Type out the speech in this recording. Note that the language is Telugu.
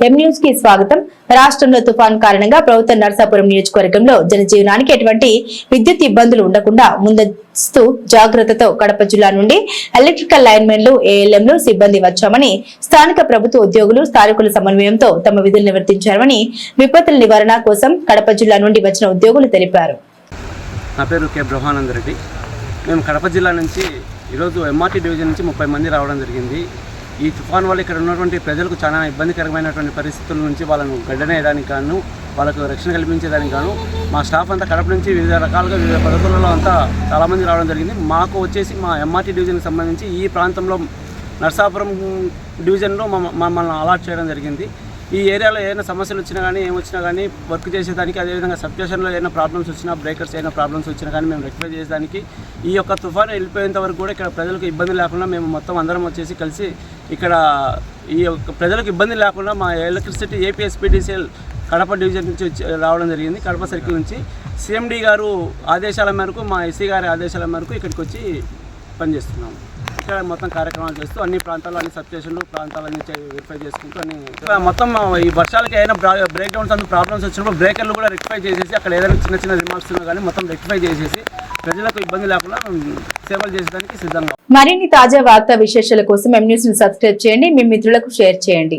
న్యూస్కి స్వాగతం. రాష్ట్రంలో తుఫాన్ కారణంగా ప్రభుత్వ నర్సాపురం నియోజకవర్గంలో జనజీవనానికి ఎటువంటి విద్యుత్ ఇబ్బందులు ఉండకుండా ముందస్తు జాగ్రత్తతో కడప జిల్లా నుండి ఎలక్ట్రికల్ లైన్మెన్లు ఏఎల్ఎంలు సిబ్బంది వచ్చామని స్థానిక ప్రభుత్వ ఉద్యోగులు స్థానికుల సమన్వయంతో తమ విధులు నిర్వర్తించారని విపత్తుల నివారణ కోసం కడప జిల్లా నుండి వచ్చిన ఉద్యోగులు తెలిపారు. నా పేరు కె. బ్రహ్మానంద రెడ్డి మేము కడప జిల్లా నుంచి ఈరోజు ఎంఆర్టీ డివిజన్ నుంచి ముప్పై మంది రావడం జరిగింది. ఈ తుఫాన్ వల్ల ఇక్కడ ఉన్నటువంటి ప్రజలకు చాలా ఇబ్బందికరమైనటువంటి పరిస్థితుల నుంచి వాళ్ళను గడ్డనేయడానికి గాను వాళ్ళకు రక్షణ కల్పించేదానికి గాను మా స్టాఫ్ అంతా కడప నుంచి వివిధ రకాలుగా వివిధ పద్ధతులలో అంతా చాలామంది రావడం జరిగింది. మాకు వచ్చేసి మా ఎంఆర్టీ డివిజన్కి సంబంధించి ఈ ప్రాంతంలో నర్సాపురం డివిజన్లో మమ్మ- మమ్మల్ని అలాట్ చేయడం జరిగింది. ఈ ఏరియాలో ఏదైనా సమస్యలు వచ్చినా కానీ ఏమొచ్చినా కానీ వర్క్ చేసేదానికి అదేవిధంగా సబ్స్టేషన్లో ఏదైనా ప్రాబ్లమ్స్ వచ్చినా బ్రేకర్స్ ఏదైనా ప్రాబ్లమ్స్ వచ్చినా కానీ మేము రెక్టిఫై చేసేదానికి ఈ యొక్క తుఫాను వెళ్ళిపోయేంత వరకు కూడా ఇక్కడ ప్రజలకు ఇబ్బంది లేకుండా మేము మొత్తం అందరం వచ్చేసి కలిసి ఇక్కడ ఈ యొక్క ప్రజలకు ఇబ్బంది లేకుండా మా ఎలక్ట్రిసిటీ ఏపీఎస్పీడీసీఎల్ కడప డివిజన్ నుంచి వచ్చి రావడం జరిగింది. కడప సర్కిల్ నుంచి సిఎండి గారు ఆదేశాల మేరకు మా ఎస్సీ గారి ఆదేశాల మేరకు ఇక్కడికి వచ్చి పనిచేస్తున్నాము ఇక్కడ మొత్తం కార్యక్రమాలు చేస్తూ అన్ని ప్రాంతాల్లో అన్ని సబ్స్టేషన్లు ప్రాంతాలన్నీ వెరిఫై చేసుకుంటూ అన్ని మొత్తం ఈ వర్షాలకి ఏదైనా బ్రేక్ డౌన్స్ అందు ప్రాబ్లమ్స్ వచ్చినప్పుడు బ్రేకర్లు కూడా రెక్టిఫై చేసేసి అక్కడ ఏదైనా చిన్న చిన్న రిమార్క్స్ ఉన్నా కానీ మొత్తం రెక్టిఫై చేసేసి ప్రజలకు ఇబ్బంది లేకుండా సేవలు చేసేదానికి సిద్ధంగా మరిన్ని తాజా వార్తా విశేషాల కోసం ఎం న్యూస్ని సబ్స్క్రైబ్ చేయండి. మీ మిత్రులకు షేర్ చేయండి.